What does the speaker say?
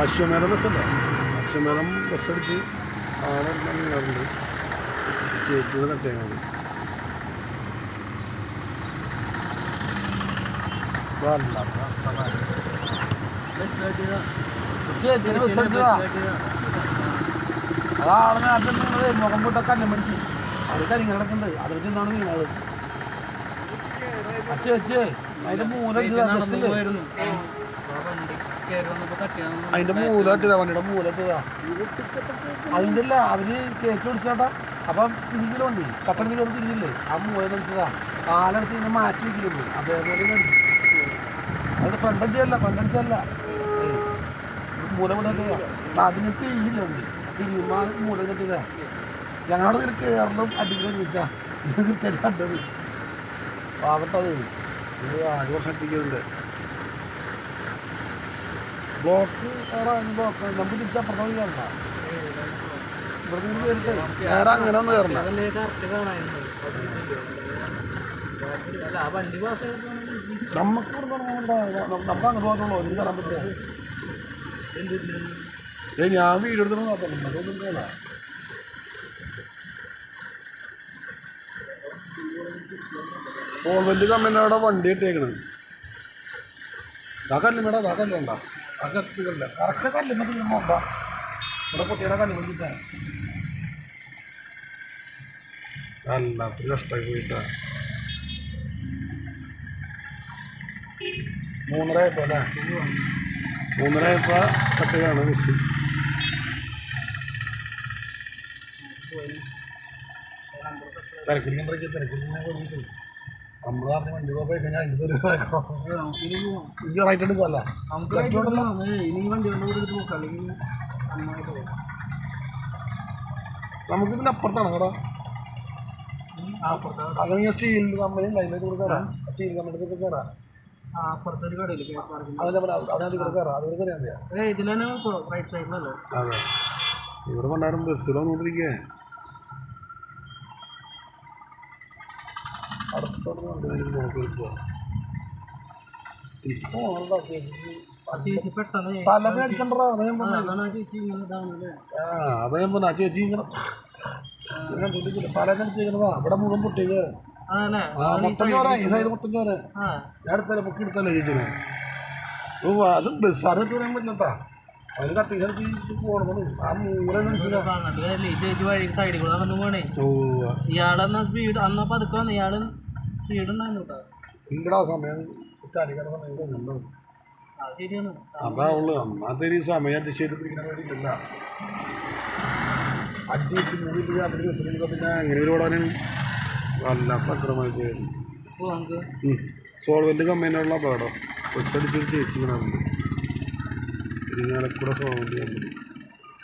അശ്വമേധം ബസ്സല്ലേ അശ്വമേധം ബസ്സടിച്ച് ആളെ ഇറങ്ങാറുണ്ട് ചേച്ചിയുടെ തട്ടേങ്ങാണ് ചേച്ചിനെ ബസ് അടിച്ചതാ അതാണ് നാട്ടിൽ നിന്നത് മുഖം പൊട്ട കല്ലമ്മടിക്ക് അത് കരിങ്ങ കിടക്കുന്നത് അത് വെച്ച് എന്താണ് വീണത്. അച്ഛേ ചേച്ചി അതിന്റെ മൂലടിച്ചതാ ബസ്സിൽ. അതിന്റെ മൂലട്ടിതാ വണ്ടിയുടെ മൂലട്ടിതാ അതിന്റെ അല്ല അവർ കേക്ക് പിടിച്ചാട്ടാ അപ്പം തിരിഞ്ഞില്ല വണ്ടി കപ്പടി കയറി തിരിഞ്ഞില്ലേ ആ മൂല പിടിച്ചതാ കാലെടുത്ത് ഇങ്ങനെ മാറ്റി വെച്ചിരുന്നു അതേപോലെ കണ്ടു. ഫ്രണ്ട് അടിച്ചല്ല ഫ്രണ്ട് അടിച്ചല്ല. മൂല കൂടെ അതിന് തീയില്ല വണ്ടി തിരിയുമ്പോ മൂല കിട്ടിയതാ ഞങ്ങളുടെ ഇതിൽ കയറണം അടിക്കണം ചോദിച്ചാ ഇത് കണ്ടത്. പാവട്ടത് ഇത് ആറ് വർഷം അടിക്കുന്നുണ്ട് ബ്ലോക്ക് ബ്ലോക്ക്? നമുക്ക് കയറണ്ട നിന്ന് കയറിട്ടേ നേരെ അങ്ങനെ ഒന്ന് കയറണ്ട നമുക്ക് ഇവിടെ നമുക്ക് എനിക്ക് കയറാൻ പറ്റില്ല. ഏ ഞാൻ എടുത്തിട്ട് നോക്കണം അതൊന്നും കേള ഓൾവെന്റ് കമ്പനിയുടെ വണ്ടി ഇട്ടേക്കണത് ആ മേടാ ആ കല്ലുണ്ട ആ കത്തിക്കല്ല കറക്റ്റ് കല്ലുമ്പോൾ നോക്കാം ഇവിടെ കുട്ടിയുടെ കല്ലുമ്പോൾ തീർക്കാൻ വല്ലാത്തൊരു കഷ്ടമായി പോയിട്ടാ മൂന്നര ആയപ്പോ അല്ലേ മൂന്നര കത്തിക്കാണ് ബസ് തിരക്കിൽ നമ്പറേക്ക് തിരക്കിൽ നമ്മൾ പറഞ്ഞ വണ്ടി പോകാൻ കഴിഞ്ഞാൽ അതിന്റെ ഒരു ഇത് റൈറ്റ് എടുക്കുമല്ല ഇനി വണ്ടി കൊണ്ട് കൊടുത്തിട്ട് നോക്കാം അല്ലെങ്കിൽ നന്നായിട്ട് പോകും നമുക്ക് ഇതിന് അപ്പുറത്താണ് കട ആ അപ്പുറത്തെ. അങ്ങനെ സ്റ്റീൽ കമ്പനി ലൈനിലേക്ക് കൂടെ കയറാം സ്റ്റീൽ കമ്പനിക്ക് കയറാം കടയിൽ അതിനകത്ത് കൂടെ കയറാം അതുകൂടെ കയറിയാൽ മതിയാ? റൈറ്റ് സൈഡിലല്ലേ അതെ. ഇവിടെ കൊണ്ടായിരുന്നു ബസ്സിൽ വന്നുകൊണ്ടിരിക്കേ അടുത്തോട്ട് വണ്ടി നോക്കിയിരിക്കുക ഇപ്പോൾ ആ ചേച്ചി പെട്ടെന്ന് തല മേടിച്ചിട്ടുണ്ടോ അതേ ആ, അതാണ് ആ ചേച്ചി ഇങ്ങനെ ഞാൻ തല കടിച്ചിരിക്കണതാ ഇവിടെ മുഴുവൻ പൊട്ടിയത്. ആ മൊത്തം ചോര ഈ സൈഡ് മൊത്തം ചോര. ഞാൻ എടുത്തല്ലേ പൊക്കി എടുത്തല്ലേ ചേച്ചിനെ? ഓ അത് ബസ്സാറിട്ട് പറയാൻ പറ്റില്ലട്ടാ അതിന് കട്ടി കടിച്ച് പോകണമെന്ന്. ആ മൂല ചേച്ചി വഴി സൈഡിൽ കൂടെ നടന്നു പോണേ. ഇയാളെന്നാ സ്പീഡ് അന്നാ പതുക്കെ വന്ന്. ഇയാൾ ഇല്ലടാ സമയം സ്റ്റാർട്ടിക്കുന്ന സമയം കഴിഞ്ഞിട്ടുണ്ടാവും അത് ഉള്ളു. അന്നത്തെ ഒരു സമയം അഡ്ജസ്റ്റ് ചെയ്ത് പിടിക്കാൻ വേണ്ടിയിട്ടില്ല. അഞ്ച് മിനിറ്റ് മൂന്ന് മിനിറ്റ് അവിടെ വെച്ചിട്ടുണ്ടെങ്കിൽ പിന്നെ എങ്ങനെ ഒരു ഓടാനാണ്? വല്ലാത്ത അക്രമമായി നമുക്ക് സോൾവെന്റ് കമ്പനിയുള്ള അപകടം. ഒറ്റടിച്ചൊരു ചേച്ചി കാണുന്നുണ്ട് ഇരിങ്ങാലക്കുട സോൾവെന്റ് കമ്പനി